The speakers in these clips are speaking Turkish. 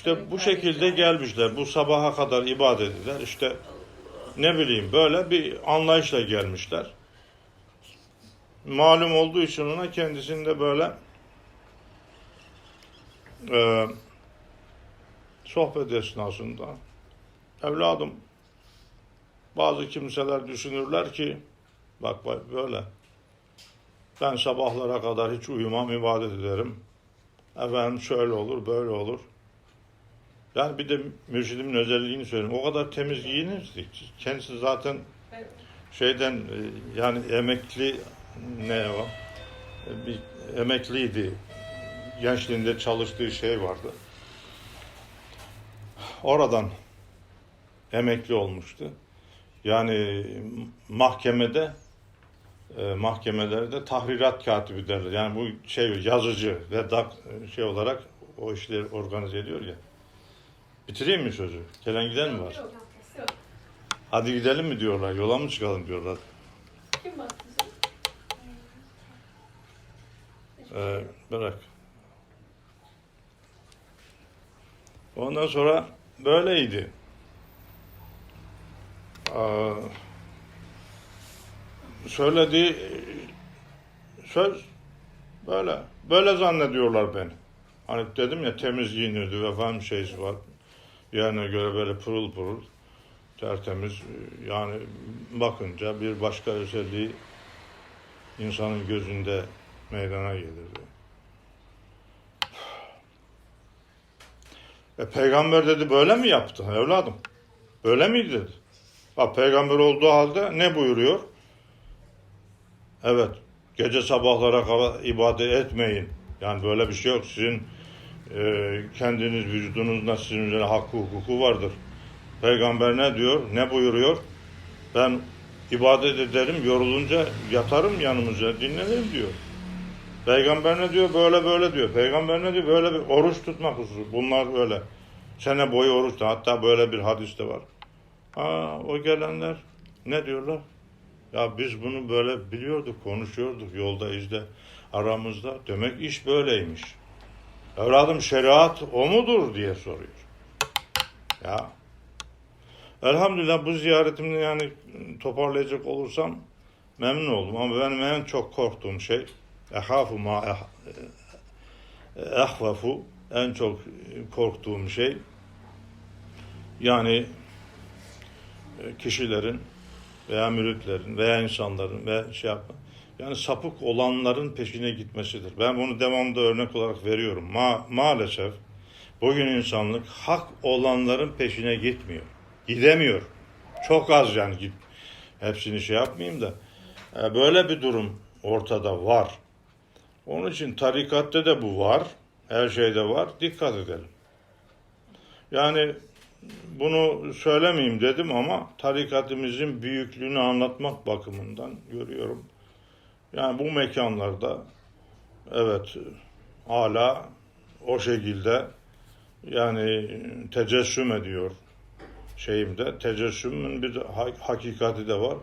İşte bu şekilde gelmişler. Bu sabaha kadar ibadet eder. İşte ne bileyim böyle bir anlayışla gelmişler. Malum olduğu için ona kendisinde böyle e, sohbet esnasında evladım bazı kimseler düşünürler ki bak böyle ben sabahlara kadar hiç uyumam ibadet ederim. Efendim şöyle olur böyle olur. Yani bir de mürşidimin özelliğini söyleyeyim. O kadar temiz giyinirdi. Kendisi zaten şeyden e, yani emekli ne o? E, Bir emekliydi. Gençliğinde çalıştığı şey vardı. Oradan emekli olmuştu. Yani mahkemede e, mahkemelerde tahrirat katibi derler. Yani bu şey yazıcı ve şey olarak o işleri organize ediyor ya. Bitireyim mi sözü? Gelen giden mi var? Yok, yok. Hadi gidelim mi diyorlar, yola mı çıkalım diyorlar. Kim bastı Ee, bırak. Ondan sonra böyleydi. Aa, söylediği söz böyle. Böyle zannediyorlar beni. Hani dedim ya temiz giyinirdi efendim şeysi var. Yani göre böyle pırıl pırıl tertemiz yani bakınca bir başka özelliği insanın gözünde meydana gelirdi. E, peygamber dedi böyle mi yaptı evladım? Böyle miydi dedi. Ha, peygamber olduğu halde ne buyuruyor? Evet, gece sabahlara kadar ibadet etmeyin. Yani böyle bir şey yok. Sizin e, kendiniz vücudunuzda sizin üzerine hakkı hukuku vardır. Peygamber ne diyor? Ne buyuruyor? Ben ibadet ederim, yorulunca yatarım yanımıza, dinlenirim diyor. Peygamber ne diyor? Böyle böyle diyor. Peygamber ne diyor? Böyle bir oruç tutmak hususu. Bunlar öyle. Sene boyu oruç da. Hatta böyle bir hadis de var. Ha, o gelenler ne diyorlar? Ya biz bunu böyle biliyorduk, konuşuyorduk yolda izde aramızda. Demek iş böyleymiş. Evladım şeriat o mudur diye soruyor. Ya. Elhamdülillah bu ziyaretimde yani toparlayacak olursam memnun oldum. Ama benim en çok korktuğum şey ehafu ma eh- ehvafu en çok korktuğum şey yani e, kişilerin veya müritlerin veya insanların ve şey yapma yani sapık olanların peşine gitmesidir. Ben bunu devamlı örnek olarak veriyorum. Ma maalesef bugün insanlık hak olanların peşine gitmiyor. Gidemiyor. Çok az yani git. Hepsini şey yapmayayım da. E, Böyle bir durum ortada var. Onun için tarikatte de bu var. Her şeyde var. Dikkat edelim. Yani bunu söylemeyeyim dedim ama tarikatimizin büyüklüğünü anlatmak bakımından görüyorum. Yani bu mekanlarda evet hala o şekilde yani tecessüm ediyor şeyimde. Tecessümün bir ha- hakikati de var.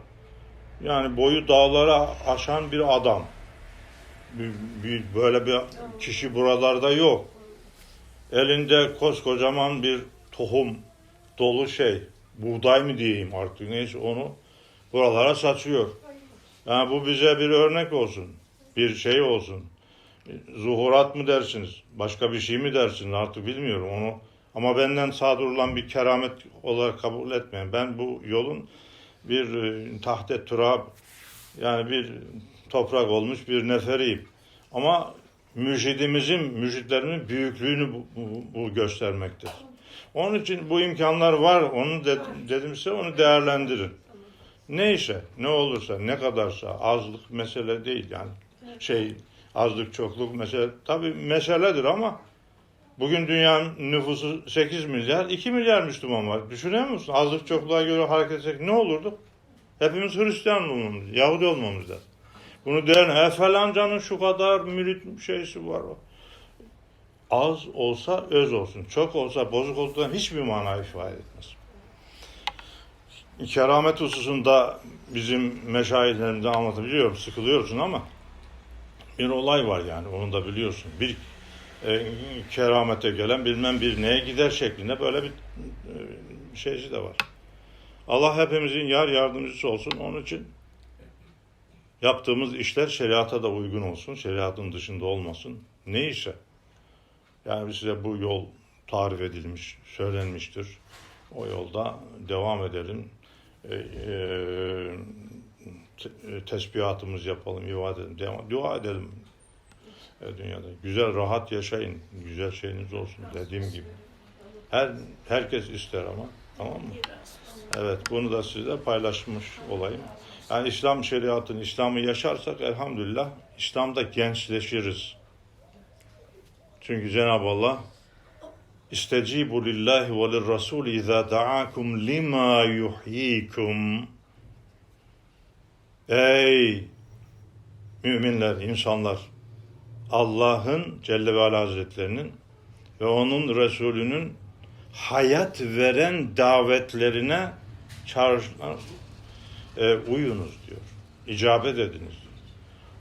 Yani boyu dağlara aşan bir adam. Bir- bir- böyle bir kişi buralarda yok. Elinde koskocaman bir tohum dolu şey. Buğday mı diyeyim artık neyse onu buralara saçıyor. Yani bu bize bir örnek olsun. Bir şey olsun. Zuhurat mı dersiniz? Başka bir şey mi dersiniz? Artık bilmiyorum onu. Ama benden sadurulan bir keramet olarak kabul etmeyin. Ben bu yolun bir e, tahte turab yani bir toprak olmuş bir neferiyim. Ama mürşidimizin, mürşitlerimin büyüklüğünü bu, bu, bu göstermektir. Onun için bu imkanlar var. Onu de, dedim size onu değerlendirin. Neyse, ne olursa, ne kadarsa azlık mesele değil yani. Şey, azlık çokluk mesele tabii meseledir ama bugün dünyanın nüfusu 8 milyar, 2 milyar Müslüman var. Düşünüyor musun? Azlık çokluğa göre hareket etsek ne olurdu? Hepimiz Hristiyan olmamız, Yahudi olmamız lazım. Bunu değerli, e falancanın şu kadar mürit şeysi var. Az olsa öz olsun, çok olsa bozuk olduğundan hiçbir mana ifade etmez. Keramet hususunda bizim meşayihlerimize anlatabiliyorum, sıkılıyorsun ama bir olay var yani onu da biliyorsun. Bir e, keramete gelen bilmem bir neye gider şeklinde böyle bir e, şeysi de var. Allah hepimizin yar yardımcısı olsun. Onun için yaptığımız işler şeriata da uygun olsun. Şeriatın dışında olmasın. Neyse. Yani size bu yol tarif edilmiş, söylenmiştir. O yolda devam edelim. E, e, e, tesbihatımız yapalım, ibadet edelim, dua edelim e, dünyada. Güzel, rahat yaşayın. Güzel şeyiniz olsun dediğim gibi. Her herkes ister ama. Tamam mı? Evet, bunu da size paylaşmış olayım. Yani İslam şeriatını, İslam'ı yaşarsak elhamdülillah İslam'da gençleşiriz. Çünkü Cenab-ı Allah İstecibu lillahi ve lirrasul izâ da'akum lima yuhyikum Ey müminler, insanlar Allah'ın Celle ve Ala Hazretlerinin ve onun Resulünün hayat veren davetlerine çağrı, e, uyunuz diyor. İcabet ediniz.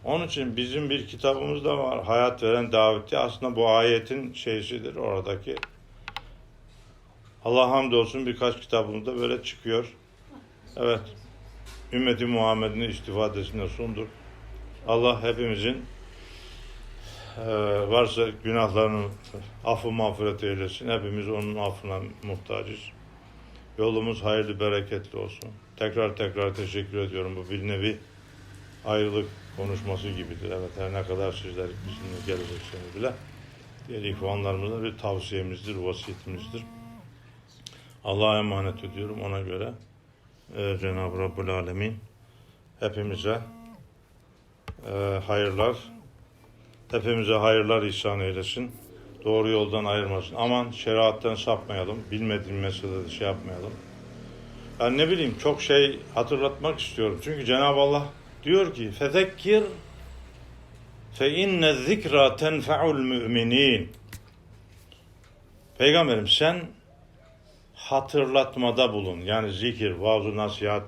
Onun için bizim bir kitabımız da var. Hayat veren daveti aslında bu ayetin şeysidir oradaki. Allah hamdolsun birkaç kitabımızda böyle çıkıyor. Evet. Ümmeti Muhammed'in istifadesine sunduk. Allah hepimizin e, varsa günahlarını affı mağfiret eylesin. Hepimiz onun affına muhtacız. Yolumuz hayırlı, bereketli olsun. Tekrar tekrar teşekkür ediyorum. Bu bir nevi ayrılık konuşması gibidir. Evet her ne kadar sizler bizimle gelecekseniz bile diğer ihvanlarımıza bir tavsiyemizdir, vasiyetimizdir. Allah'a emanet ediyorum ona göre. Ee, Cenab-ı Rabbul Alemin hepimize e, hayırlar, hepimize hayırlar ihsan eylesin. Doğru yoldan ayırmasın. Aman şeriattan sapmayalım. Bilmediğim meselede şey yapmayalım. Ben ne bileyim çok şey hatırlatmak istiyorum. Çünkü Cenab-ı Allah diyor ki fezekkir fe inne zikra tenfa'ul müminin Peygamberim sen hatırlatmada bulun. Yani zikir, vaaz nasihat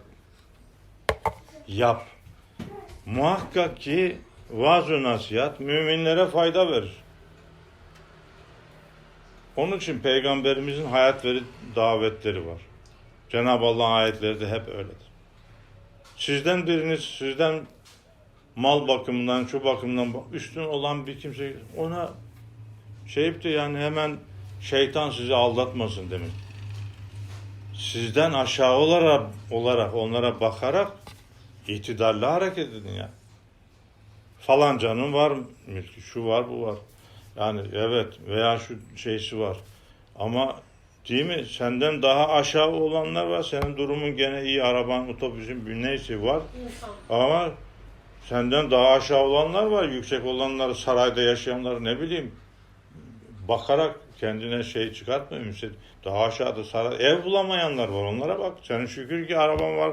yap. Muhakkak ki vaaz nasihat müminlere fayda verir. Onun için peygamberimizin hayat veri davetleri var. Cenab-ı Allah'ın ayetleri de hep öyledir. Sizden biriniz, sizden mal bakımından, şu bakımdan üstün olan bir kimse ona şeyip de yani hemen şeytan sizi aldatmasın demek. Sizden aşağı olarak, olarak onlara bakarak itidalli hareket edin ya. Falancanın var mülkü, şu var, bu var. Yani evet veya şu şeysi var. Ama değil mi? Senden daha aşağı olanlar var. Senin durumun gene iyi. Araban, otobüsün, bir neyse var. İnsan. Ama senden daha aşağı olanlar var. Yüksek olanlar, sarayda yaşayanlar ne bileyim. Bakarak kendine şey çıkartma ümit. Daha aşağıda saray, ev bulamayanlar var. Onlara bak. Senin şükür ki araban var.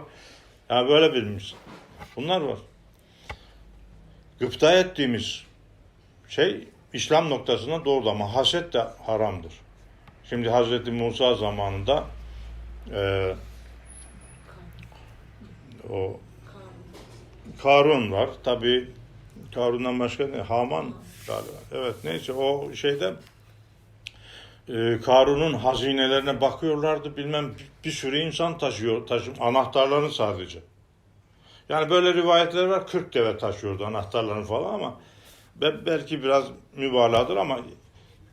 Ya böyle bilmişsin. Bunlar var. Gıpta ettiğimiz şey İslam noktasına doğru ama haset de haramdır. Şimdi Hazreti Musa zamanında e, o Karun var. Tabi Karun'dan başka ne? Haman galiba. Evet neyse o şeyde e, Karun'un hazinelerine bakıyorlardı. Bilmem bir, sürü insan taşıyor. Taşım, anahtarlarını sadece. Yani böyle rivayetler var. 40 deve taşıyordu anahtarlarını falan ama be- belki biraz mübalağadır ama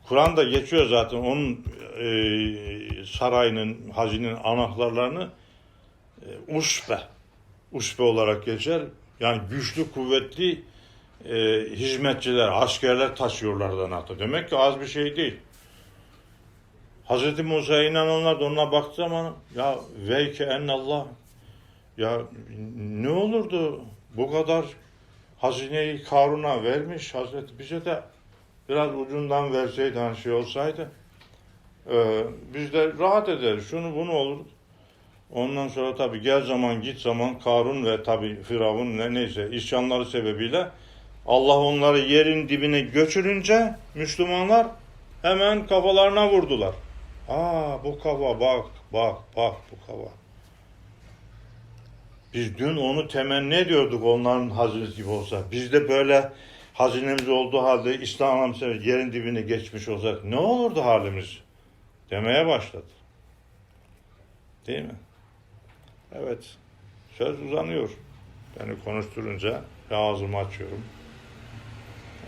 Kur'an'da geçiyor zaten onun e, sarayının, hazinenin anahtarlarını e, uşbe, uşbe olarak geçer. Yani güçlü, kuvvetli e, hizmetçiler, askerler taşıyorlardı anahtar. Demek ki az bir şey değil. Hz. Musa'ya inananlar da ona baktığı zaman ya veyke ennallah ya ne olurdu bu kadar hazineyi Karun'a vermiş Hazreti bize de biraz ucundan verseydi hani şey olsaydı e, biz de rahat ederiz şunu bunu olur. Ondan sonra tabi gel zaman git zaman Karun ve tabi Firavun ne neyse isyanları sebebiyle Allah onları yerin dibine göçürünce Müslümanlar hemen kafalarına vurdular. Aa bu kafa bak bak bak bu kafa. Biz dün onu temenni ediyorduk onların hazreti gibi olsa. Biz de böyle hazinemiz olduğu halde İslam yerin dibine geçmiş olsak ne olurdu halimiz demeye başladı. Değil mi? Evet. Söz uzanıyor. Beni konuşturunca ağzımı açıyorum.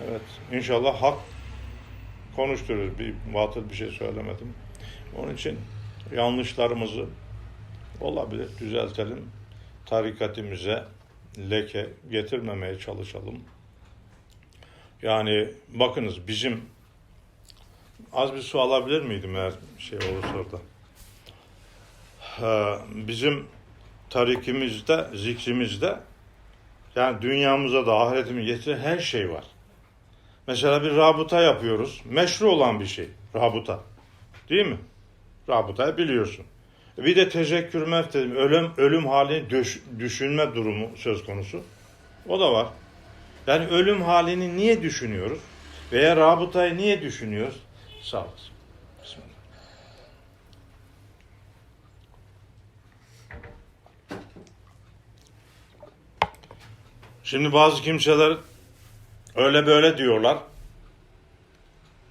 Evet. İnşallah hak konuşturur. Bir batıl bir şey söylemedim. Onun için yanlışlarımızı olabilir düzeltelim. Tarikatimize leke getirmemeye çalışalım. Yani bakınız bizim az bir su alabilir miydim eğer şey olursa orada? Ee, bizim tarikimizde, zikrimizde yani dünyamıza da ahiretimize getiren her şey var. Mesela bir rabıta yapıyoruz. Meşru olan bir şey. Rabıta. Değil mi? Rabıtayı biliyorsun. Bir de tezekkür meftedim. Ölüm, ölüm halini düş- düşünme durumu söz konusu. O da var. Yani ölüm halini niye düşünüyoruz? Veya rabıtayı niye düşünüyoruz? Sağ olasın. Bismillah. Şimdi bazı kimseler öyle böyle diyorlar.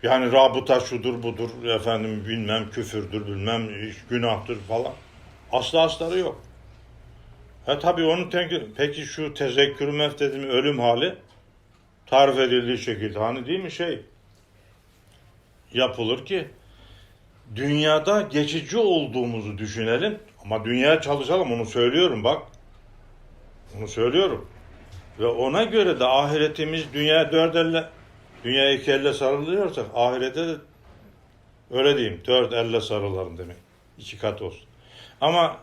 Yani rabıta şudur budur efendim bilmem küfürdür bilmem günahtır falan. Asla astarı yok. Ha tabii onun tenki, peki şu tezekkür meftedim ölüm hali tarif edildiği şekilde hani değil mi şey yapılır ki dünyada geçici olduğumuzu düşünelim ama dünyaya çalışalım onu söylüyorum bak. Onu söylüyorum. Ve ona göre de ahiretimiz dünya dört elle dünya iki elle sarılıyorsak ahirete de öyle diyeyim dört elle sarılalım demek. İki kat olsun. Ama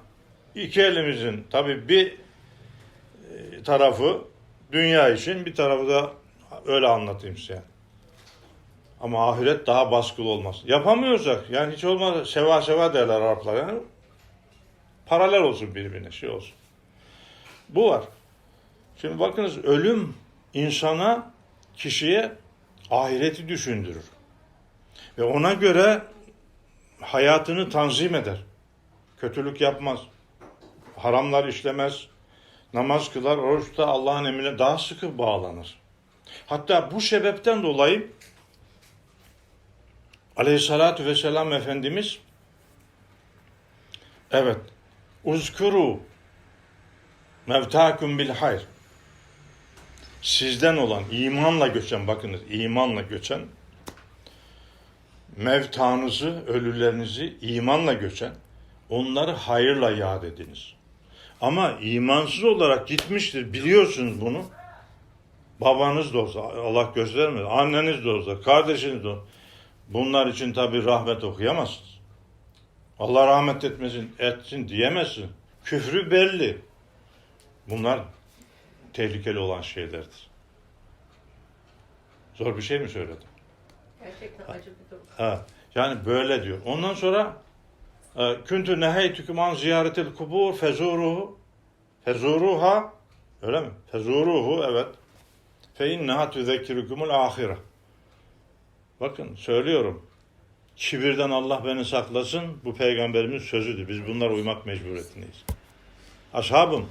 iki elimizin tabi bir e, tarafı dünya için bir tarafı da öyle anlatayım size. Ama ahiret daha baskılı olmaz. Yapamıyorsak yani hiç olmaz seva seva derler Araplar yani. Paralel olsun birbirine şey olsun. Bu var. Şimdi bakınız ölüm insana, kişiye ahireti düşündürür. Ve ona göre hayatını tanzim eder. Kötülük yapmaz. Haramlar işlemez. Namaz kılar, oruç tutar, Allah'ın emrine daha sıkı bağlanır. Hatta bu sebepten dolayı Aleyhissalatü vesselam Efendimiz evet uzkuru mevtakum bil hayr sizden olan imanla göçen bakınız imanla göçen mevtanızı ölülerinizi imanla göçen onları hayırla yad ediniz. Ama imansız olarak gitmiştir biliyorsunuz bunu. Babanız da olsa Allah göstermez. Anneniz de olsa, kardeşiniz de olsa. Bunlar için tabi rahmet okuyamazsınız. Allah rahmet etmesin, etsin diyemezsin. Küfrü belli. Bunlar tehlikeli olan şeylerdir. Zor bir şey mi söyledim? Gerçekten acı bir durum. Ha, yani böyle diyor. Ondan sonra e, küntü neheytüküm an ziyaretil kubur fezuruhu fezuruha öyle mi? Fezuruhu evet. Fe inneha tüzekkirukumul ahire. Bakın söylüyorum. Kibirden Allah beni saklasın. Bu peygamberimiz sözüdür. Biz bunlara uymak mecburiyetindeyiz. Ashabım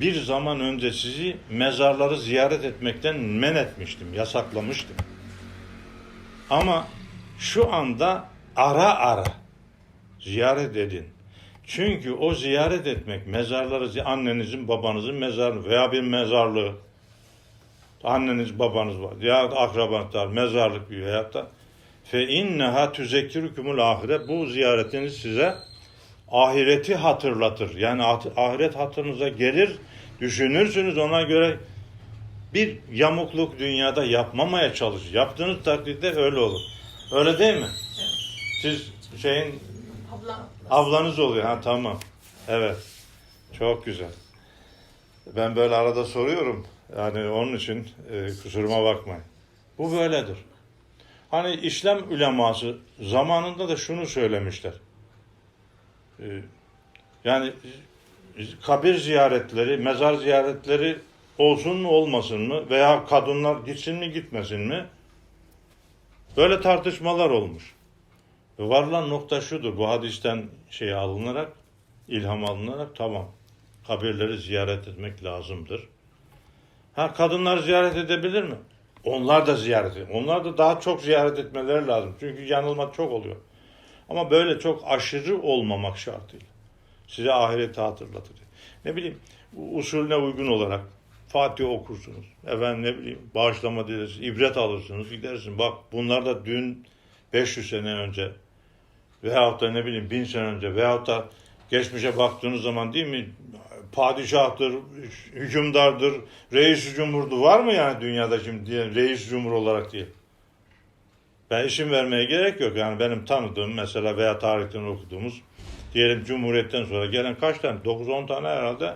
bir zaman önce sizi mezarları ziyaret etmekten men etmiştim, yasaklamıştım. Ama şu anda ara ara ziyaret edin. Çünkü o ziyaret etmek mezarları annenizin babanızın mezarı veya bir mezarlığı anneniz babanız var ya akrabanızlar mezarlık bir hayatta fe inneha tüzekkirukumul ahiret bu ziyaretiniz size ahireti hatırlatır. Yani ah- ahiret hatırınıza gelir, düşünürsünüz ona göre bir yamukluk dünyada yapmamaya çalış. Yaptığınız takdirde öyle olur. Öyle değil mi? Siz şeyin Abla ablanız oluyor. Ha tamam. Evet. Çok güzel. Ben böyle arada soruyorum. Yani onun için e, kusuruma bakmayın. Bu böyledir. Hani İslam uleması zamanında da şunu söylemişler. E, yani kabir ziyaretleri, mezar ziyaretleri olsun mu olmasın mı veya kadınlar gitsin mi gitmesin mi? Böyle tartışmalar olmuş. Varılan nokta şudur. Bu hadisten şey alınarak, ilham alınarak tamam. Kabirleri ziyaret etmek lazımdır. Ha kadınlar ziyaret edebilir mi? Onlar da ziyaret ediyor. Onlar da daha çok ziyaret etmeleri lazım. Çünkü yanılma çok oluyor. Ama böyle çok aşırı olmamak şartıyla. Size ahireti hatırlatır. Ne bileyim usulüne uygun olarak Fatih okursunuz. Efendim ne bileyim bağışlama dileriz, ibret alırsınız, gidersin. Bak bunlar da dün 500 sene önce veyahut da ne bileyim 1000 sene önce veyahut da geçmişe baktığınız zaman değil mi padişahtır, hükümdardır, reis cumhurdu var mı yani dünyada şimdi diye reis cumhur olarak diye. Ben isim vermeye gerek yok. Yani benim tanıdığım mesela veya tarihten okuduğumuz diyelim Cumhuriyet'ten sonra gelen kaç tane? 9-10 tane herhalde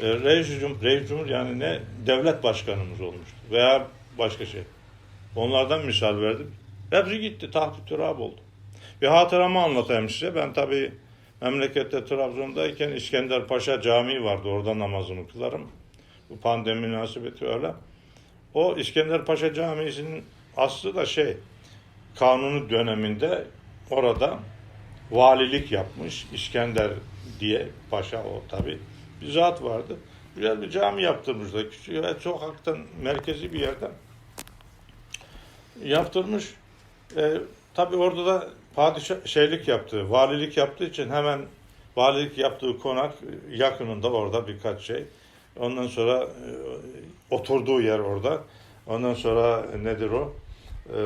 e, reis, cum reis cumhur yani ne devlet başkanımız olmuştu veya başka şey. Onlardan misal verdim. Hepsi gitti. Tahtı türab oldu. Bir hatıramı anlatayım size. Ben tabii memlekette Trabzon'dayken İskender Paşa Camii vardı. Orada namazımı kılarım. Bu pandemi münasebeti öyle. O İskender Paşa Camii'sinin aslı da şey kanunu döneminde orada valilik yapmış İskender diye paşa o tabi bir zat vardı. Güzel bir cami yaptırmışlar. Küçük ve sokaktan merkezi bir yerden yaptırmış. E, tabi orada da padişah şeylik yaptı, valilik yaptığı için hemen valilik yaptığı konak yakınında orada birkaç şey. Ondan sonra e, oturduğu yer orada. Ondan sonra nedir o? E,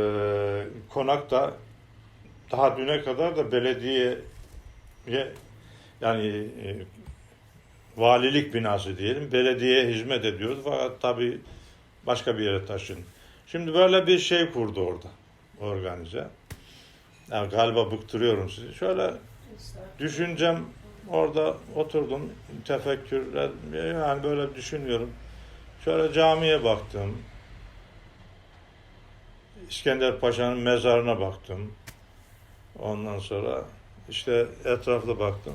konak da daha düne kadar da belediye yani e, valilik binası diyelim belediyeye hizmet ediyordu fakat tabi başka bir yere taşın. Şimdi böyle bir şey kurdu orada organize. Yani galiba bıktırıyorum sizi. Şöyle düşüncem orada oturdum tefekkürler yani böyle düşünüyorum. Şöyle camiye baktım. İskender Paşa'nın mezarına baktım. Ondan sonra işte etrafta baktım.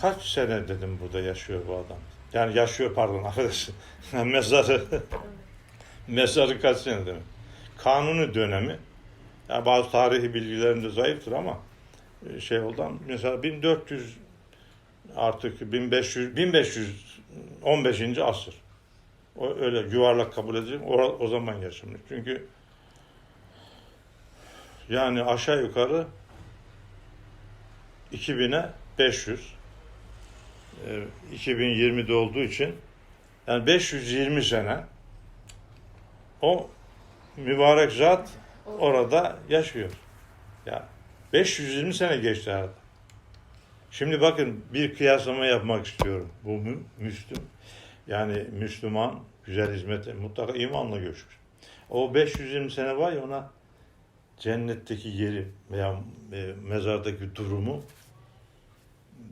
Kaç sene dedim burada yaşıyor bu adam. Yani yaşıyor pardon affedersin. mezarı mezarı kaç sene demek. Kanuni dönemi yani bazı tarihi bilgilerim de zayıftır ama e, şey oldu mesela 1400 artık 1500 1515. asır. O öyle yuvarlak kabul edeceğim. O, o zaman yaşamış. Çünkü yani aşağı yukarı 2000'e 500 e, 2020'de olduğu için yani 520 sene o mübarek zat orada yaşıyor. Ya 520 sene geçti arada. Şimdi bakın bir kıyaslama yapmak istiyorum. Bu mü- Müslüm yani Müslüman güzel hizmete mutlaka imanla göçmüş. O 520 sene var ya ona cennetteki yeri veya e, mezardaki durumu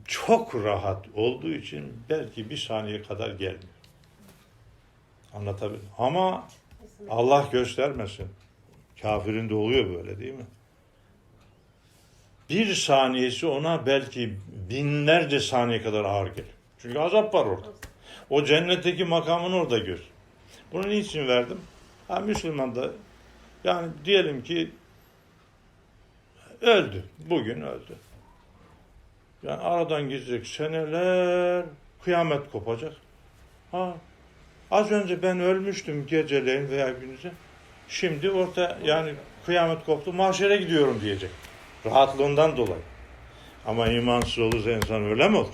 çok rahat olduğu için belki bir saniye kadar gelmiyor. Anlatabilir. Ama Allah göstermesin. Kafirin de oluyor böyle değil mi? Bir saniyesi ona belki binlerce saniye kadar ağır gelir. Çünkü azap var orada. O cennetteki makamını orada gör. Bunu niçin verdim? Ha Müslüman da yani diyelim ki öldü. Bugün öldü. Yani aradan geçecek seneler kıyamet kopacak. Ha az önce ben ölmüştüm geceleyin veya gündüzü. Şimdi orta yani kıyamet koptu mahşere gidiyorum diyecek. Rahatlığından dolayı. Ama imansız olursa insan öyle mi olur?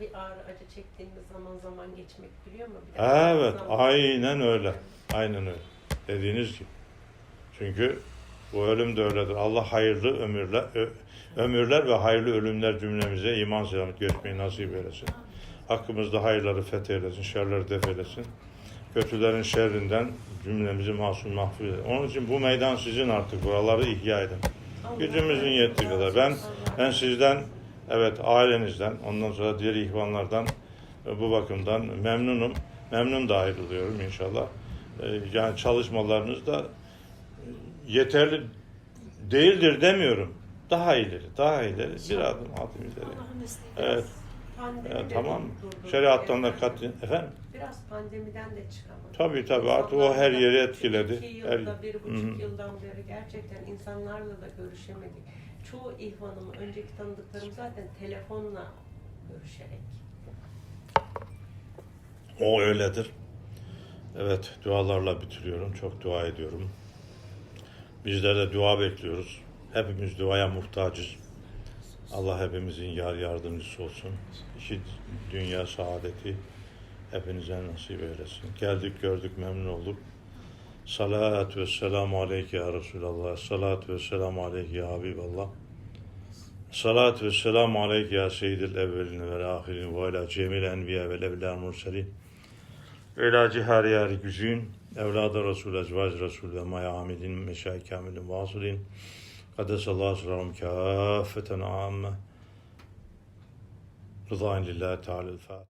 Bir ağrı acı çektiğimiz zaman zaman geçmek biliyor mu? Bir Evet, zaman- aynen öyle. Aynen öyle. Dediğiniz gibi. Çünkü bu ölüm de öyledir. Allah hayırlı ömürler, ömürler ve hayırlı ölümler cümlemize iman selamet görmeyi nasip eylesin. Hakkımızda hayırları fetheylesin, şerleri def eylesin. Kötülerin şerrinden cümlemizi masum mahfuz eylesin. Onun için bu meydan sizin artık. Buraları ihya edin. Gücümüzün yettiği kadar. Ben ben sizden evet ailenizden ondan sonra diğer ihvanlardan e, bu bakımdan memnunum. Memnun da ayrılıyorum inşallah. E, Yani çalışmalarınız da yeterli değildir demiyorum. Daha ileri, daha ileri. Bir adım adım ileri. Evet. de tamam. durdurdu. Şeriattan da kat efendim. Biraz pandemiden de çıkamadık. Tabii tabii artık o her yeri etkiledi. İki Her, yılda, bir Hı buçuk hı. yıldan beri gerçekten insanlarla da görüşemedik. Çoğu ihvanım, önceki tanıdıklarım zaten telefonla görüşerek. O öyledir. Evet, dualarla bitiriyorum. Çok dua ediyorum. Bizler de dua bekliyoruz. Hepimiz duaya muhtacız. Allah hepimizin yar yardımcısı olsun. İki dünya saadeti hepinize nasip eylesin. Geldik gördük memnun olduk. Salatü ve selamu aleyke ya Resulallah. Salatü ve selamu aleyke ya Habiballah. Salatü ve selamu aleyke ya seyyidil evvelin ve ahirin ve ala cemil enbiya ve evliya murselin. Ve ila cihari yari güzün. Evladı Resul, ezvac Resul ve maya amilin meşayi kamilin vasilin. Kadesallahu sırrahum kâffeten âmme. Rızain lillahi teâlâ.